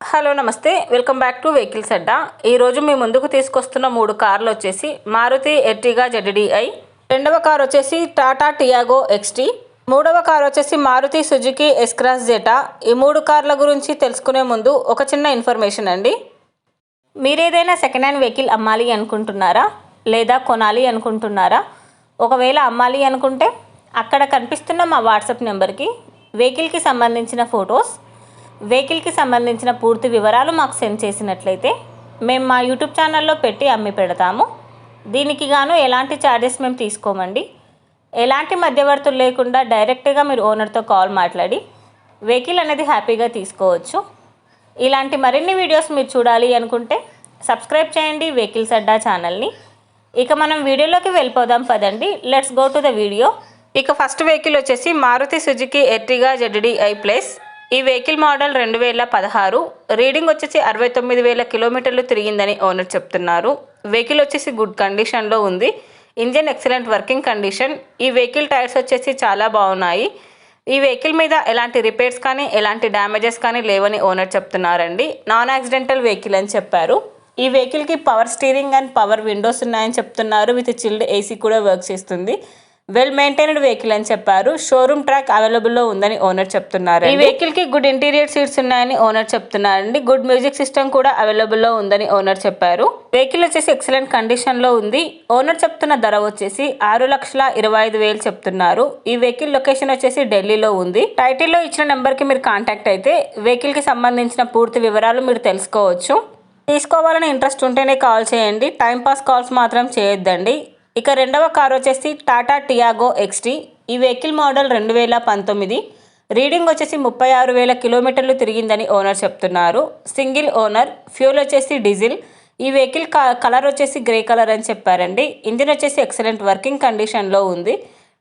Hello నమస్తే. Welcome back to vehicles అడ్డా ఈరోజు మీ ముందుకు తీసుకొస్తున్న మూడు కార్లు వచ్చేసి మారుతి ఎర్టిగా జెడ్డిఐ రెండవ కార్ వచ్చేసి టాటా టియాగో ఎక్స్టీ మూడవ కార్ వచ్చేసి మారుతి సుజుకి ఎస్క్రాస్ జెటా. ఈ మూడు కార్ల గురించి తెలుసుకునే ముందు ఒక చిన్న ఇన్ఫర్మేషన్ అండి. మీరేదైనా సెకండ్ హ్యాండ్ వెహికల్ అమ్మాలి అనుకుంటున్నారా? లేదా కొనాలి అనుకుంటున్నారా? ఒకవేళ అమ్మాలి అనుకుంటే అక్కడ కనిపిస్తున్న మా వాట్సాప్ నెంబర్కి వెహికల్కి సంబంధించిన ఫొటోస్ వెహికల్కి సంబంధించిన పూర్తి వివరాలు మాకు సెండ్ చేసినట్లయితే మేము మా యూట్యూబ్ ఛానల్లో పెట్టి అమ్మి పెడతాము. దీనికి గాను ఎలాంటి ఛార్జెస్ మేము తీసుకోమండి. ఎలాంటి మధ్యవర్తులు లేకుండా డైరెక్ట్గా మీరు ఓనర్తో కాల్ మాట్లాడి వెహికల్ అనేది హ్యాపీగా తీసుకోవచ్చు. ఇలాంటి మరిన్ని వీడియోస్ మీరు చూడాలి అనుకుంటే సబ్స్క్రైబ్ చేయండి వెహికల్స్ అడ్డా ఛానల్ని. ఇక మనం వీడియోలోకి వెళ్ళిపోదాం పదండి. Let's go to the video. ఇక ఫస్ట్ వెహికల్ వచ్చేసి Maruti Suzuki Ertiga ZDI plus. ఈ వెహికల్ మోడల్ రెండు వేల పదహారు రీడింగ్ వచ్చేసి అరవై తొమ్మిది వేల కిలోమీటర్లు తిరిగిందని ఓనర్ చెప్తున్నారు. వెహికల్ వచ్చేసి గుడ్ కండిషన్లో ఉంది. Engine excellent working condition. ఈ వెహికల్ టైర్స్ వచ్చేసి చాలా బాగున్నాయి. ఈ వెహికల్ మీద ఎలాంటి రిపేర్స్ కానీ ఎలాంటి డ్యామేజెస్ కానీ లేవని ఓనర్ చెప్తున్నారండి. నాన్ యాక్సిడెంటల్ వెహికల్ అని చెప్పారు. ఈ వెహికల్కి power steering and power windows ఉన్నాయని చెప్తున్నారు. విత్ చిల్డ్ ఏసీ కూడా వర్క్ చేస్తుంది. వెల్ మెయింటైన్డ్ వెహికల్ అని చెప్పారు. షోరూమ్ ట్రాక్ అవైలబుల్లో ఉందని ఓనర్ చెప్తున్నారు ఈ వెహికల్కి గుడ్ ఇంటీరియర్ సీట్స్ ఉన్నాయని ఓనర్ చెప్తున్నారండి గుడ్ మ్యూజిక్ సిస్టమ్ కూడా అవైలబుల్లో ఉందని ఓనర్ చెప్పారు. వెహికల్ వచ్చేసి ఎక్సలెంట్ కండిషన్లో ఉంది. ఓనర్ చెప్తున్న ధర వచ్చేసి ఆరు లక్షల ఇరవై ఐదు వేలు చెప్తున్నారు. ఈ వెహికల్ లొకేషన్ వచ్చేసి ఢిల్లీలో ఉంది. టైటిల్లో ఇచ్చిన నెంబర్కి మీరు కాంటాక్ట్ అయితే వెహికల్కి సంబంధించిన పూర్తి వివరాలు మీరు తెలుసుకోవచ్చు. తీసుకోవాలని ఇంట్రెస్ట్ ఉంటేనే కాల్ చేయండి. టైంపాస్ కాల్స్ మాత్రం చేయొద్దండి. ఇక రెండవ కార్ వచ్చేసి టాటా టియాగో ఎక్స్టీ ఈ వెహికల్ మోడల్ రెండు వేల పంతొమ్మిది. రీడింగ్ వచ్చేసి ముప్పై ఆరు వేల కిలోమీటర్లు తిరిగిందని ఓనర్ చెప్తున్నారు. సింగిల్ ఓనర్ ఫ్యూల్ వచ్చేసి డీజిల్. ఈ వెహికల్ కలర్ వచ్చేసి గ్రే కలర్ అని చెప్పారండి. ఇంజిన్ వచ్చేసి ఎక్సలెంట్ వర్కింగ్ కండిషన్లో ఉంది.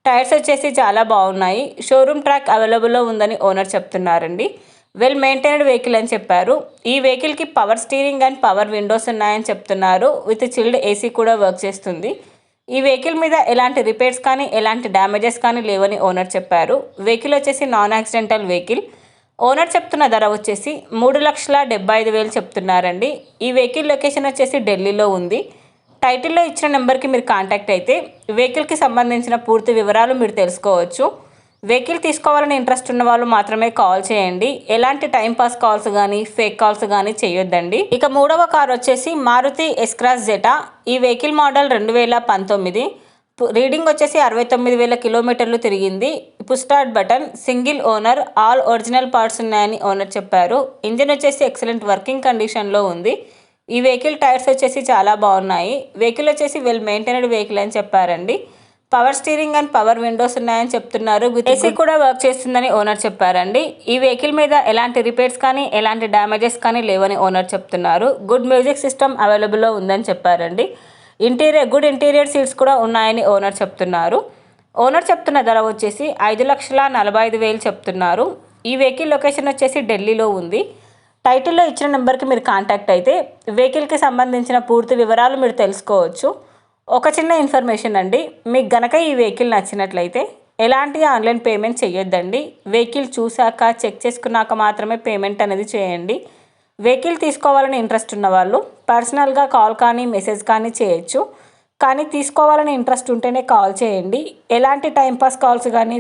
టైర్స్ వచ్చేసి చాలా బాగున్నాయి. షోరూమ్ ట్రాక్ అవైలబుల్లో ఉందని ఓనర్ చెప్తున్నారండి. వెల్ మెయింటైన్డ్ వెహికల్ అని చెప్పారు. ఈ వెహికల్కి power steering and power windows ఉన్నాయని చెప్తున్నారు. విత్ చిల్డ్ ఏసీ కూడా వర్క్ చేస్తుంది. ఈ వెహికల్ మీద ఎలాంటి రిపేర్స్ కానీ ఎలాంటి డ్యామేజెస్ కానీ లేవని ఓనర్ చెప్పారు. వెహికల్ వచ్చేసి నాన్ యాక్సిడెంటల్ వెహికల్. ఓనర్ చెప్తున్న ధర వచ్చేసి మూడు లక్షల డెబ్బై ఐదు వేలు చెప్తున్నారండి. ఈ వెహికల్ లొకేషన్ వచ్చేసి ఢిల్లీలో ఉంది. టైటిల్లో ఇచ్చిన నెంబర్కి మీరు కాంటాక్ట్ అయితే వెహికల్కి సంబంధించిన పూర్తి వివరాలు మీరు తెలుసుకోవచ్చు. వెహికల్ తీసుకోవాలని ఇంట్రెస్ట్ ఉన్న వాళ్ళు మాత్రమే కాల్ చేయండి. ఎలాంటి టైంపాస్ కాల్స్ కానీ ఫేక్ కాల్స్ కానీ చేయొద్దండి. ఇక మూడవ కార్ వచ్చేసి మారుతి ఎస్క్రాస్ జెటా ఈ వెహికల్ మోడల్ రెండు వేల పంతొమ్మిది. రీడింగ్ వచ్చేసి అరవై తొమ్మిది వేల కిలోమీటర్లు తిరిగింది. Push start button single owner all original parts ఉన్నాయని ఓనర్ చెప్పారు. ఇంజిన్ వచ్చేసి ఎక్సలెంట్ వర్కింగ్ కండిషన్లో ఉంది. ఈ వెహికల్ టైర్స్ వచ్చేసి చాలా బాగున్నాయి. వెహికల్ వచ్చేసి వెల్ మెయింటైనడ్ వెహికల్ అని చెప్పారండి. Power steering and power windows ఉన్నాయని చెప్తున్నారు. ఏసీ కూడా వర్క్ చేస్తుందని ఓనర్ చెప్పారండి. ఈ వెహికల్ మీద ఎలాంటి రిపేర్స్ కానీ ఎలాంటి డ్యామేజెస్ కానీ లేవని ఓనర్ చెప్తున్నారు. గుడ్ మ్యూజిక్ సిస్టమ్ అవైలబుల్లో ఉందని చెప్పారండి. ఇంటీరియర్ గుడ్ ఇంటీరియర్ సీట్స్ కూడా ఉన్నాయని ఓనర్ చెప్తున్నారు. ఓనర్ చెప్తున్న ధర వచ్చేసి ఐదు లక్షల నలభై ఐదు వేలు చెప్తున్నారు. ఈ వెహికల్ లొకేషన్ వచ్చేసి ఢిల్లీలో ఉంది. టైటిల్లో ఇచ్చిన నెంబర్కి మీరు కాంటాక్ట్ అయితే వెహికల్కి సంబంధించిన పూర్తి వివరాలు మీరు తెలుసుకోవచ్చు. ఒక చిన్న ఇన్ఫర్మేషన్ అండి. మీకు గనక ఈ వెహికల్ నచ్చినట్లయితే ఎలాంటి ఆన్లైన్ పేమెంట్ చేయొద్దండి వెహికల్ చూశాక చెక్ చేసుకున్నాక మాత్రమే పేమెంట్ అనేది చేయండి. వెహికల్ తీసుకోవాలని ఇంట్రెస్ట్ ఉన్న వాళ్ళు పర్సనల్గా కాల్ కానీ మెసేజ్ కానీ చేయొచ్చు. కానీ తీసుకోవాలని ఇంట్రెస్ట్ ఉంటేనే కాల్ చేయండి. ఎలాంటి టైంపాస్ కాల్స్ కానీ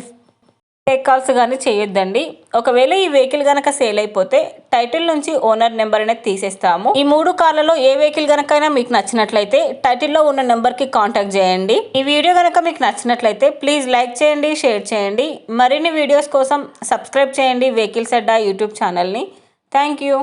టేక్ కాల్స్ కానీ చేయొద్దండి. ఒకవేళ ఈ వెహికల్ గనక సేల్ అయిపోతే టైటిల్ నుంచి ఓనర్ నెంబర్ అనేది తీసేస్తాము. ఈ మూడు కార్లలో ఏ వెహికల్ గనకైనా మీకు నచ్చినట్లయితే టైటిల్లో ఉన్న నెంబర్కి కాంటాక్ట్ చేయండి. ఈ వీడియో గనక మీకు నచ్చినట్లయితే ప్లీజ్ లైక్ చేయండి షేర్ చేయండి. మరిన్ని వీడియోస్ కోసం సబ్స్క్రైబ్ చేయండి వెహికల్స్ అడ్డా యూట్యూబ్ ఛానల్ని. Thank you